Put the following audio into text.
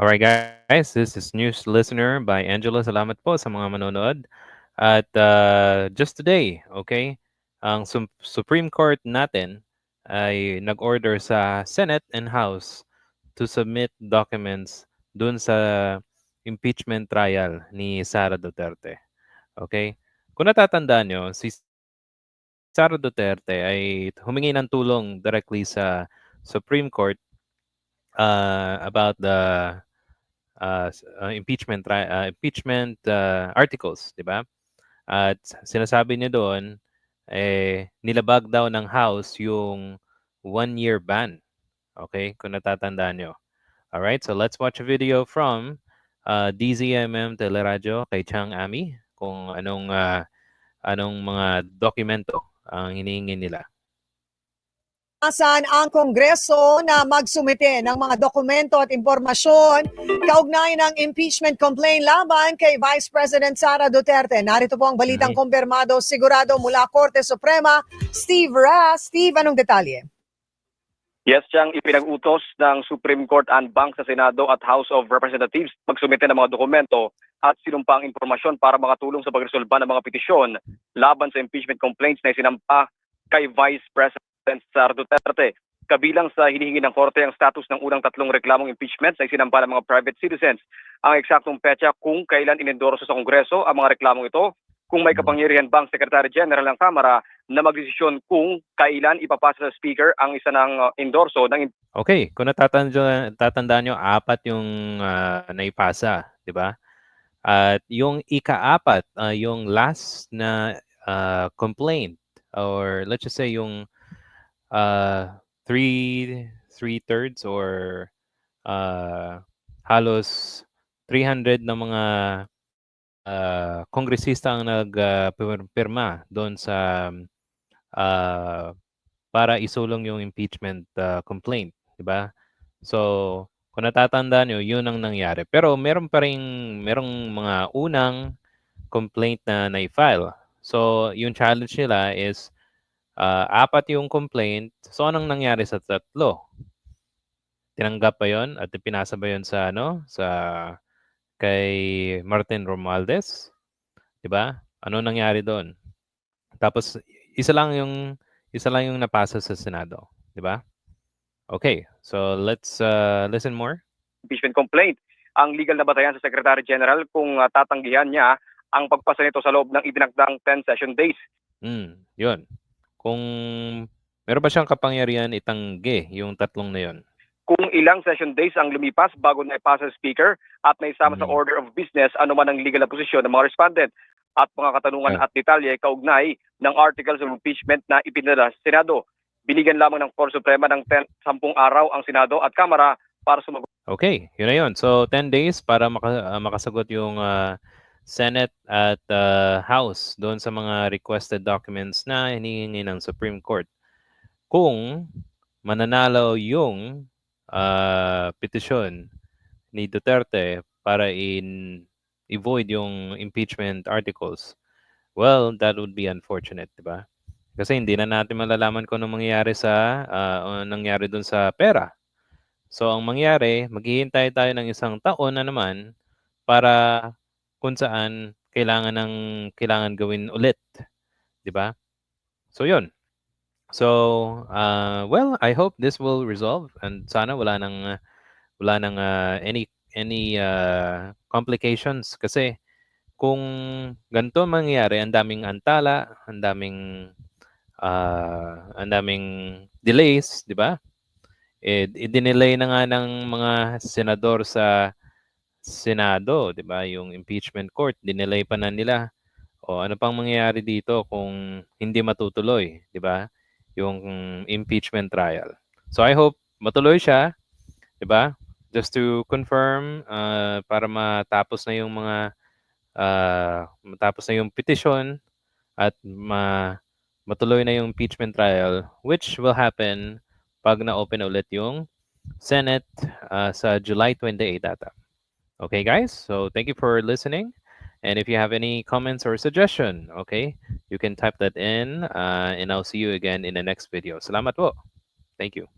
Alright guys, this is News Listener by Angela. Salamat po sa mga manonood. At uh, just today, okay, ang Supreme Court natin ay nag-order sa Senate and House to submit documents dun sa impeachment trial ni Sara Duterte. Okay? Kung natatandaan nyo, si Sara Duterte ay humingi ng tulong directly sa Supreme Court uh, about the uh, impeachment uh, impeachment uh, articles, 'di ba? At sinasabi niya doon eh nilabag daw ng House yung one-year ban. Okay? Kung natatandaan nyo. Alright, so let's watch a video from uh, DZMM Teleradyo kay Chang Ami kung anong uh, anong mga dokumento ang hinihingi nila. Asan ang Kongreso na magsumite ng mga dokumento at impormasyon kaugnay ng impeachment complaint laban kay Vice President Sara Duterte. Narito po ang balitang Mhm. kumpirmado sigurado mula Korte Suprema. Steve Ra. Steve, anong detalye? Yes, siyang ipinag-utos ng Supreme Court and Bank sa Senado at House of Representatives magsumite ng mga dokumento at sinumpang impormasyon para makatulong sa pagresolba ng mga petisyon laban sa impeachment complaints na isinampa kay Vice President Sara Duterte. Kabilang sa hinihingi ng korte ang status ng unang tatlong reklamong impeachment na isinampa ng mga private citizens. Ang eksaktong petsa kung kailan inendorso sa Kongreso ang mga reklamong ito, kung may kapangyarihan bang Secretary General ng Kamara na magdesisyon kung kailan ipapasa sa Speaker ang isa ng uh, endorso ng Okay, kung natatandaan, tatandaan nyo, apat yung ah, naipasa, di ba? At yung ika-apat, ah, yung last na ah, complaint or let's just say yung uh, three, three-thirds or ah, halos 300 na mga ah, kongresista ang nagpirma doon sa ah, para isulong yung impeachment ah, complaint, di ba? So, kung natatandaan nyo, yun ang nangyari. Pero meron pa rin, merong mga unang complaint na na-file. So, yung challenge nila is ah, apat yung complaint. So, anong nangyari sa tatlo? Tinanggap ba yun at pinasa ba yun sa ano? Sa kay Martin Romualdez? 'Di ba? Ano nangyari doon? Tapos isa lang yung isa lang yung napasa sa Senado, 'di ba? Okay, so let's uh, listen more. impeachment complaint. Ang legal na batayan sa Secretary General kung uh, tatanggihan niya ang pagpasa nito sa loob ng ibinagdang 10 session days. Mm, 'yun. Kung meron ba siyang kapangyarihan itanggi yung tatlong na 'yon? Kung ilang session days ang lumipas bago na ipasa sa Speaker at naisama sa Mhm. order of business anuman ang legal na posisyon ng mga respondent at mga katanungan Ah. at detalye kaugnay ng articles of impeachment na ipinadala sa Senado. Binigyan lamang ng Korte Suprema ng 10, 10 araw ang Senado at Kamara para sumagot Okay, yun na yun. So, 10 days para maka, ah, makasagot yung ah, Senate at ah, House doon sa mga requested documents na hinihingi ng Supreme Court. Kung mananalo yung ah, petisyon ni Duterte para in i-void yung impeachment articles, well, that would be unfortunate, di ba? Kasi hindi na natin malalaman kung anong mangyayari sa o nangyari doon sa pera. So ang mangyari, maghihintay tayo ng isang taon na naman para kung saan kailangan ng kailangan gawin ulit, 'di ba? So 'yun. So, uh, well, I hope this will resolve and sana wala nang uh, wala nang uh, any any uh, complications kasi kung ganito ang mangyayari, ang daming antala, ang daming ah, ang daming delays, 'di ba? eh, idinelay na nga ng mga senador sa Senado, 'di ba? Yung impeachment court, dinelay pa na nila. O ano pang mangyayari dito kung hindi matutuloy, 'di ba? Yung impeachment trial. So I hope matuloy siya, 'di ba? Just to confirm uh, para matapos na yung mga uh, matapos na yung petition at ma matuloy na yung impeachment trial which will happen pag na-open ulit yung Senate uh, sa July 28 ata. Okay, guys? So thank you for listening. And if you have any comments or suggestion, okay, you can type that in uh, and I'll see you again in the next video. Salamat po. Thank you.